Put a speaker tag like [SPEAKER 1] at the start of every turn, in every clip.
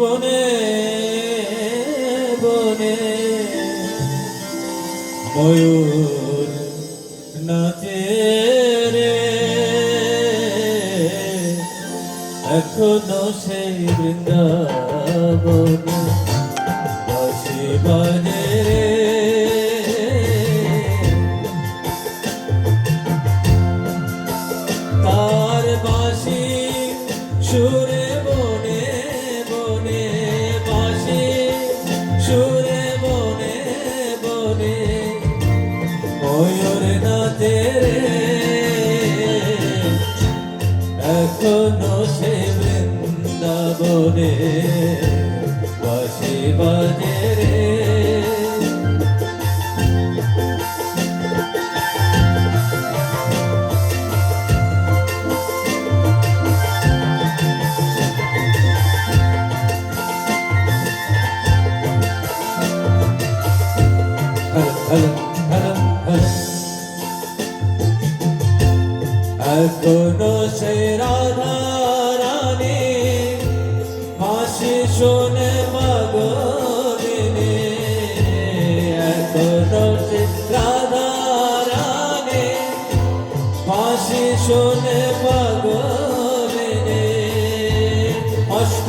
[SPEAKER 1] বনে বনে ময়ূর নাচে রে এখনো সেই বৃন্দাবন বাসে রে তার বাসি সুর ময়ূর নাচে রে এখনো সে বৃন্দাবনে বাসে বাজে রে Hello. এখনো সে রাধা রানী হাসি শোনে মগরিনে এখনো সে রাধা রানী হাসি শোনে মগরিনে অষ্ট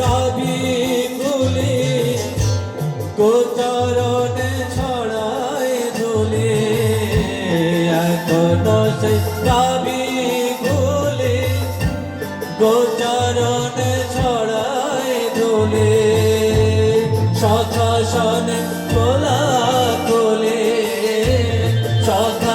[SPEAKER 1] গাবি গুলি গোচরণে ছড়াই ধুলি এখন সেই গাবি গুলি গোচরণে ছড়াই ধুলি সথা সনে খোলা খোলে সথা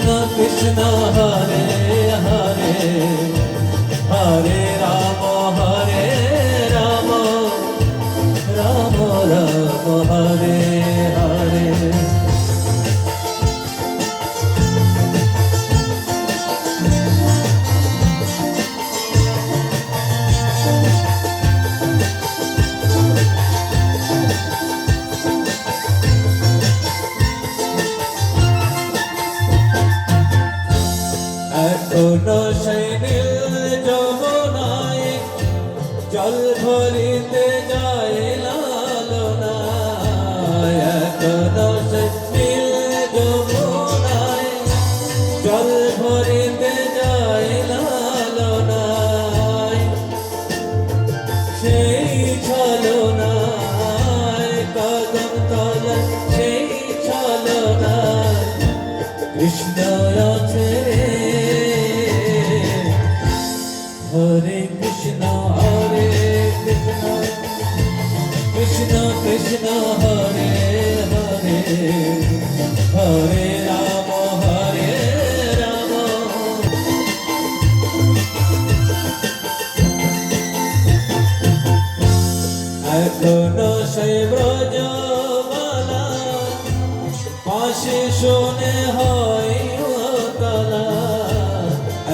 [SPEAKER 1] Krishna Krishna জল ভরিতে যায় সে শোনে হয়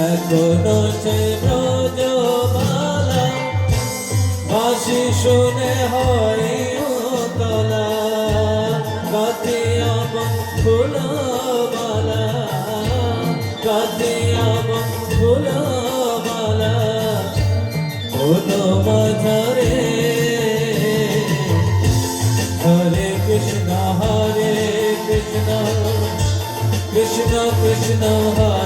[SPEAKER 1] এখনো সে ব্রজবালা ভাসি শোনে হয় hoje não vai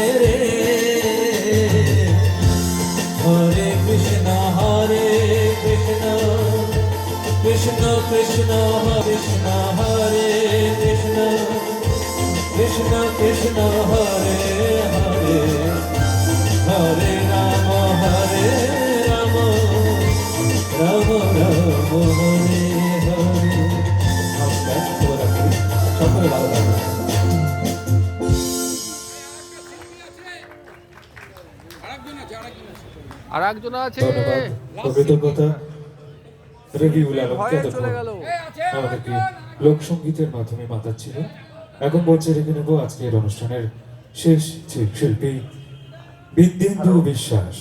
[SPEAKER 1] Krishna Krishna হরে কৃষ্ণ কৃষ্ণ কৃষ্ণ হরে হরে হরে রাম হরে রাম রাম রাম হরে হরে সকলে ভালো থাকবে
[SPEAKER 2] আর একজন আছে কৃতজ্ঞতা রেডিউল এবং আমাদেরকে লোকসঙ্গীতের মাধ্যমে মাতাচ্ছিল এখন বলছে রেখে নেব আজকের অনুষ্ঠানের শেষ শিল্পী বিদ্যেন্দু বিশ্বাস